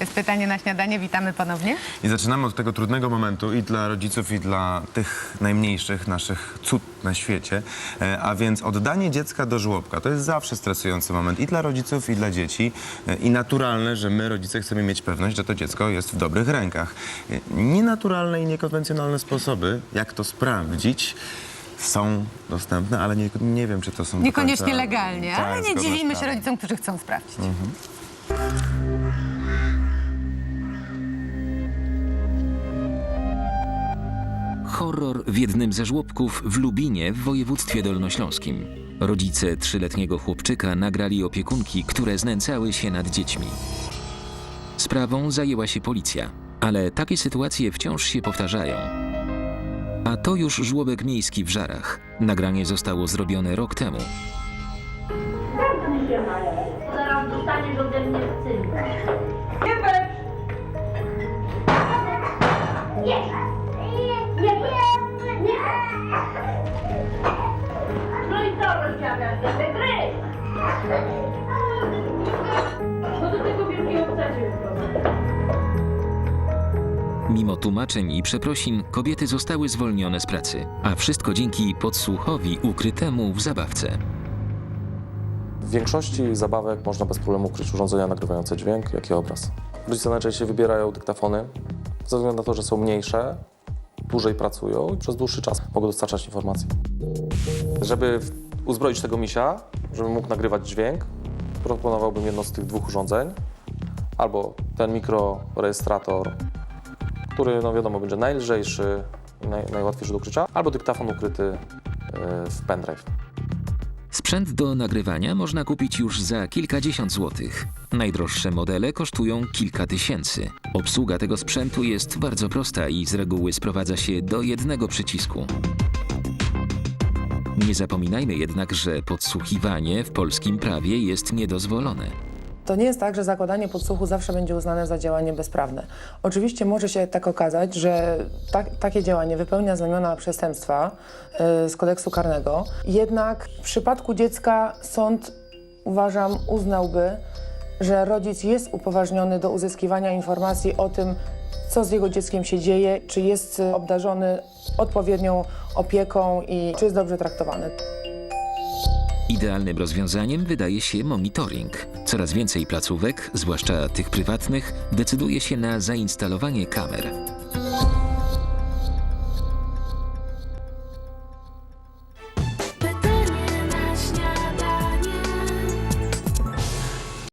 Jest pytanie na śniadanie. Witamy ponownie. I zaczynamy od tego trudnego momentu i dla rodziców, i dla tych najmniejszych naszych cud na świecie. E, A więc oddanie dziecka do żłobka to jest zawsze stresujący moment i dla rodziców, i dla dzieci. E, I naturalne, że my, rodzice, chcemy mieć pewność, że to dziecko jest w dobrych rękach. E, Nienaturalne i niekonwencjonalne sposoby, jak to sprawdzić, są dostępne, ale nie, nie wiem, czy to są do Niekoniecznie końca- legalnie, Tak, ale nie zgodne z dziwimy się prawem. rodzicom, którzy chcą sprawdzić. Horror w jednym ze żłobków w Lubinie w województwie dolnośląskim. Rodzice trzyletniego chłopczyka nagrali opiekunki, które znęcały się nad dziećmi. Sprawą zajęła się policja, ale takie sytuacje wciąż się powtarzają. A to już żłobek miejski w Żarach. Nagranie zostało zrobione rok temu. Zamknij się, Maja. Zaraz dostaniesz ode mnie! Nie! Mimo tłumaczeń i przeprosin, kobiety zostały zwolnione z pracy, a wszystko dzięki podsłuchowi ukrytemu w zabawce. W większości zabawek można bez problemu ukryć urządzenia nagrywające dźwięk, jak i obraz. Rodzice najczęściej wybierają dyktafony ze względu na to, że są mniejsze, dłużej pracują i przez dłuższy czas mogą dostarczać informacji. Żeby uzbroić tego misia, żeby mógł nagrywać dźwięk, proponowałbym jedno z tych dwóch urządzeń. Albo ten mikrorejestrator, który no wiadomo będzie najlżejszy i naj, najłatwiejszy do ukrycia, albo dyktafon ukryty yy, w pendrive. Sprzęt do nagrywania można kupić już za kilkadziesiąt złotych. Najdroższe modele kosztują kilka tysięcy. Obsługa tego sprzętu jest bardzo prosta i z reguły sprowadza się do jednego przycisku. Nie zapominajmy jednak, że podsłuchiwanie w polskim prawie jest niedozwolone. To nie jest tak, że zakładanie podsłuchu zawsze będzie uznane za działanie bezprawne. Oczywiście może się tak okazać, że tak, takie działanie wypełnia znamiona przestępstwa y, z kodeksu karnego. Jednak w przypadku dziecka sąd, uważam, uznałby, że rodzic jest upoważniony do uzyskiwania informacji o tym, co z jego dzieckiem się dzieje, czy jest y, obdarzony odpowiednią opieką i czy jest dobrze traktowany. Idealnym rozwiązaniem wydaje się monitoring. Coraz więcej placówek, zwłaszcza tych prywatnych, decyduje się na zainstalowanie kamer.